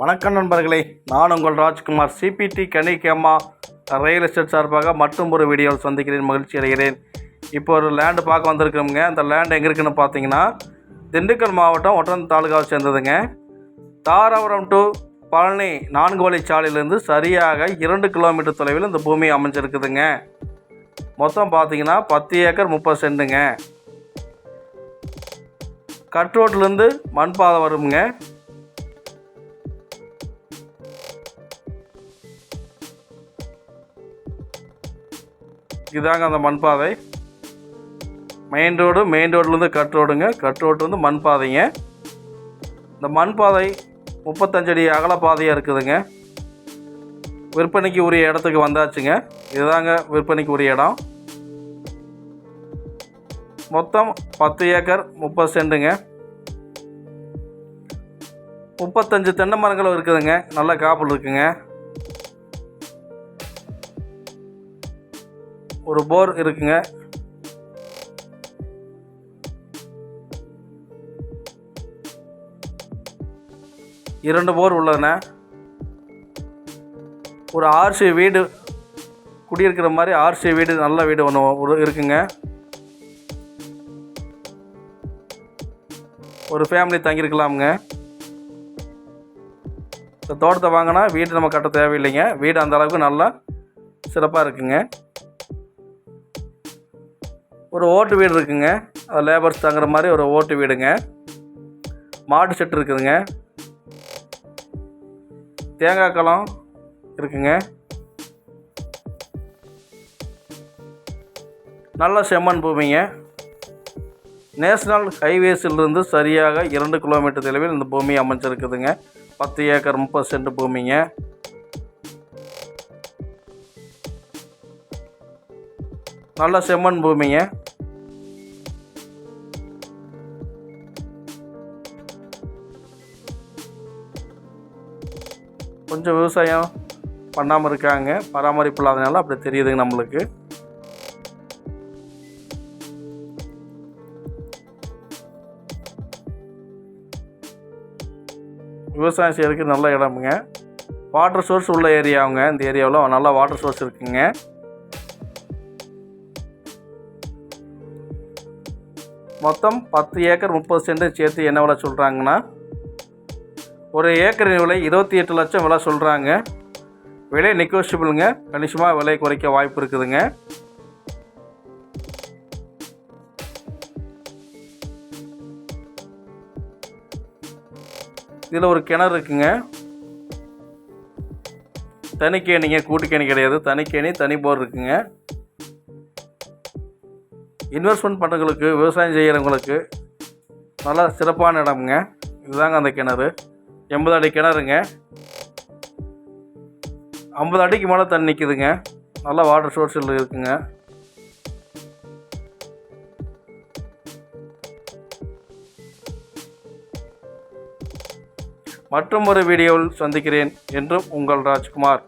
வணக்கம் நண்பர்களே நான் உங்கள் ராஜ்குமார். சிபிடி கனிகேமா ரியல் எஸ்டேட் சார்பாக மற்றும் ஒரு வீடியோவில் சந்திக்கிறேன் மகிழ்ச்சி அடைகிறேன். இப்போ ஒரு லேண்டு பார்க்க வந்திருக்கோமுங்க அந்த லேண்ட் எங்கே இருக்குன்னு பார்த்தீங்கன்னா திண்டுக்கல் மாவட்டம் ஒட்டன் தாலுகாவை சேர்ந்ததுங்க. தாராபுரம் டு பழனி நான்கு வழி சாலையிலேருந்து சரியாக இரண்டு கிலோமீட்டர் தொலைவில் இந்த பூமி அமைஞ்சிருக்குதுங்க. மொத்தம் பார்த்தீங்கன்னா பத்து ஏக்கர் முப்பது சென்ட்டுங்க. கட் ரோட்லேருந்து மண் பாதை வருங்க இதாங்க அந்த மண் பாதை மெயின் ரோடு மெயின் ரோட்லேருந்து கட் ரோடுங்க கட் ரோடு வந்து மண் பாதைங்க இந்த மண் பாதை முப்பத்தஞ்சடி அகல பாதையாக இருக்குதுங்க. விற்பனைக்கு உரிய இடத்துக்கு வந்தாச்சுங்க. இதுதாங்க விற்பனைக்கு உரிய இடம். மொத்தம் பத்து ஏக்கர் முப்பது சென்ட்டுங்க முப்பத்தஞ்சு தென்னை மரங்களும் இருக்குதுங்க. நல்ல காப்பல் இருக்குங்க. ஒரு போர் இருக்குங்க. இரண்டு போர் உள்ளதுண்ண. ஒரு ஆர்சி வீடு குடியிருக்கிற மாதிரி ஆர்சி வீடு நல்ல வீடு ஒன்று ஒரு இருக்குங்க. ஒரு ஃபேமிலி தங்கியிருக்கலாமுங்க. இந்த தோட்டத்தை வாங்கினா வீடு நம்ம கட்ட தேவையில்லைங்க. வீடு அந்த அளவுக்கு நல்லா சிறப்பாக இருக்குங்க. ஒரு ஓட்டு வீடு இருக்குங்க. அது லேபர்ஸ் தங்குற மாதிரி ஒரு ஓட்டு வீடுங்க. மாட்டு செட்டு இருக்குதுங்க. தேங்காய் களம் இருக்குங்க. நல்ல செம்மண் பூமிங்க. நேஷ்னல் ஹைவேஸிலிருந்து சரியாக இரண்டு கிலோமீட்டர் தொலைவில் இந்த பூமி அமைஞ்சிருக்குதுங்க. பத்து ஏக்கர் முப்பது சென்ட் பூமிங்க. நல்ல செம்மண் பூமிங்க. கொஞ்சம் விவசாயம் பண்ணாமல் இருக்காங்க. பராமரிப்பு இல்லாதனால அப்படி தெரியுதுங்க நம்மளுக்கு. விவசாயம் செய்யறதுக்கு நல்ல இடமுங்க. வாட்டர் சோர்ஸ் உள்ள ஏரியாவுங்க இந்த ஏரியாவில் நல்லா வாட்டர் சோர்ஸ் இருக்குங்க. மொத்தம் பத்து ஏக்கர் முப்பது சென்ட் சேர்த்து என்ன விலை சொல்கிறாங்கன்னா ஒரு ஏக்கர் விலை இருபத்தி எட்டு லட்சம் விலை சொல்கிறாங்க விலை நெகோஷியபிளுங்க கணிசமாக விலை குறைக்க வாய்ப்பு இருக்குதுங்க. இதில் ஒரு கிணறு இருக்குங்க. தனிக்கேணிங்க கூட்டுக்கேணி கிடையாது. தனிக்கேணி தனி போர் இருக்குங்க. இன்வெஸ்ட்மெண்ட் பண்ணுறவங்களுக்கு விவசாயம் செய்கிறவங்களுக்கு நல்லா சிறப்பான இடமுங்க. இதுதாங்க அந்த கிணறு. எண்பது அடி கிணறுங்க. ஐம்பது அடிக்கு மேலே தண்ணி நிற்குதுங்க நல்லா வாட்டர் சோர்ஸ் இருக்குங்க. மற்றும் ஒரு வீடியோவில் சந்திக்கிறேன் என்றும் உங்கள் ராஜ்குமார்.